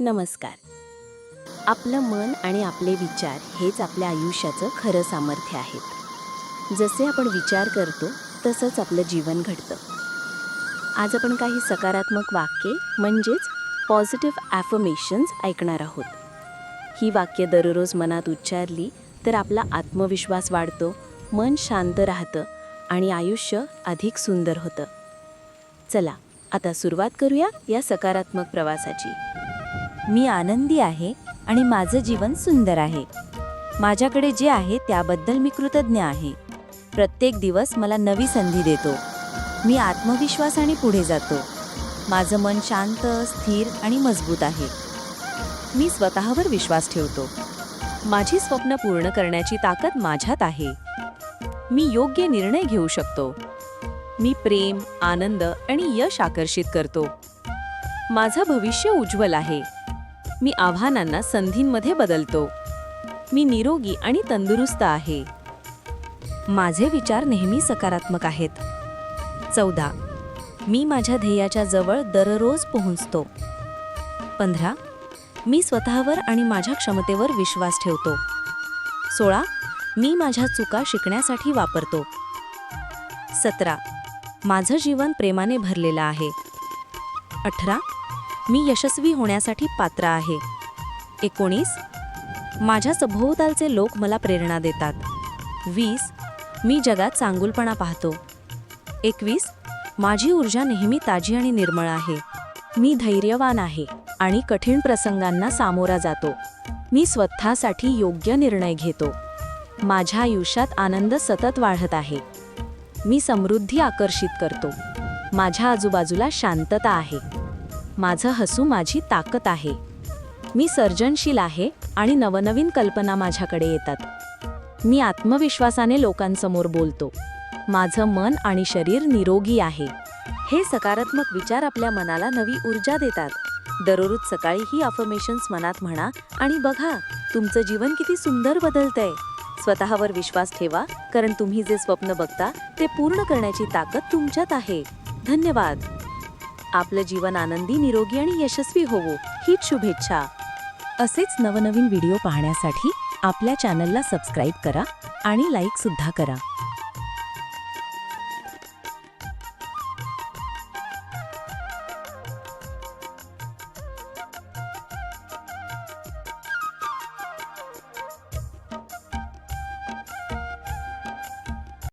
नमस्कार. आपलं मन आणि आपले विचार हेच आपल्या आयुष्याचं खरं सामर्थ्य आहेत जसे आपण विचार करतो तसंच आपलं जीवन घडतं. आज आपण काही सकारात्मक वाक्ये म्हणजेच पॉझिटिव्ह ॲफर्मेशन्स ऐकणार आहोत. ही वाक्य दररोज मनात उच्चारली तर आपला आत्मविश्वास वाढतो मन शांत राहतं आणि आयुष्य अधिक सुंदर होतं. चला आता सुरुवात करूया या सकारात्मक प्रवासाची. मी आनंदी आहे आणि माझं जीवन सुंदर आहे. माझ्याकडे जे आहे त्याबद्दल मी कृतज्ञ आहे. प्रत्येक दिवस मला नवी संधी देतो. मी आत्मविश्वासाने पुढे जातो. माझं मन शांत स्थिर आणि मजबूत आहे. मी स्वतःवर विश्वास ठेवतो. माझी स्वप्न पूर्ण करण्याची ताकद माझ्यात आहे. मी योग्य निर्णय घेऊ शकतो. मी प्रेम आनंद आणि यश आकर्षित करतो. माझं भविष्य उज्ज्वल आहे. मी आव्हानांना संधींमध्ये बदलतो. मी निरोगी आणि तंदुरुस्त आहे. माझे विचार नेहमी सकारात्मक आहेत. चौदा. मी माझ्या ध्येयाच्या जवळ दररोज पोहोचतो. पंधरा. मी स्वतःवर आणि माझ्या क्षमतेवर विश्वास ठेवतो. सोळा. मी माझ्या चुका शिकण्यासाठी वापरतो. सतरा. माझं जीवन प्रेमाने भरलेलं आहे. अठरा. मी यशस्वी होण्यासाठी पात्र आहे. एकोणीस. माझ्या सभोवतालचे लोक मला प्रेरणा देतात. वीस. मी जगात चांगुलपणा पाहतो. एकवीस. माझी ऊर्जा नेहमी ताजी आणि निर्मळ आहे. मी धैर्यवान आहे आणि कठीण प्रसंगांना सामोरा जातो. मी स्वतःसाठी योग्य निर्णय घेतो. माझ्या आयुष्यात आनंद सतत वाढत आहे. मी समृद्धी आकर्षित करतो. माझ्या आजूबाजूला शांतता आहे. माझं हसू माझी ताकद आहे. मी सर्जनशील आहे आणि नवनवीन कल्पना माझ्याकडे येतात. मी आत्मविश्वासाने लोकांसमोर बोलतो. माझं मन आणि शरीर निरोगी आहे. हे सकारात्मक विचार आपल्या मनाला नवी ऊर्जा देतात. दररोज सकाळी ही अफर्मेशन्स मनात म्हणा आणि बघा तुमचं जीवन किती सुंदर बदलतंय. स्वतःवर विश्वास ठेवा कारण तुम्ही जे स्वप्न बघता ते पूर्ण करण्याची ताकद तुमच्यात आहे. धन्यवाद. आपलं जीवन आनंदी निरोगी आणि यशस्वी होवो हीच शुभेच्छा. असेच नवनवीन व्हिडिओ पाहण्यासाठी आपल्या चॅनलला सबस्क्राईब करा आणि लाईक सुद्धा करा.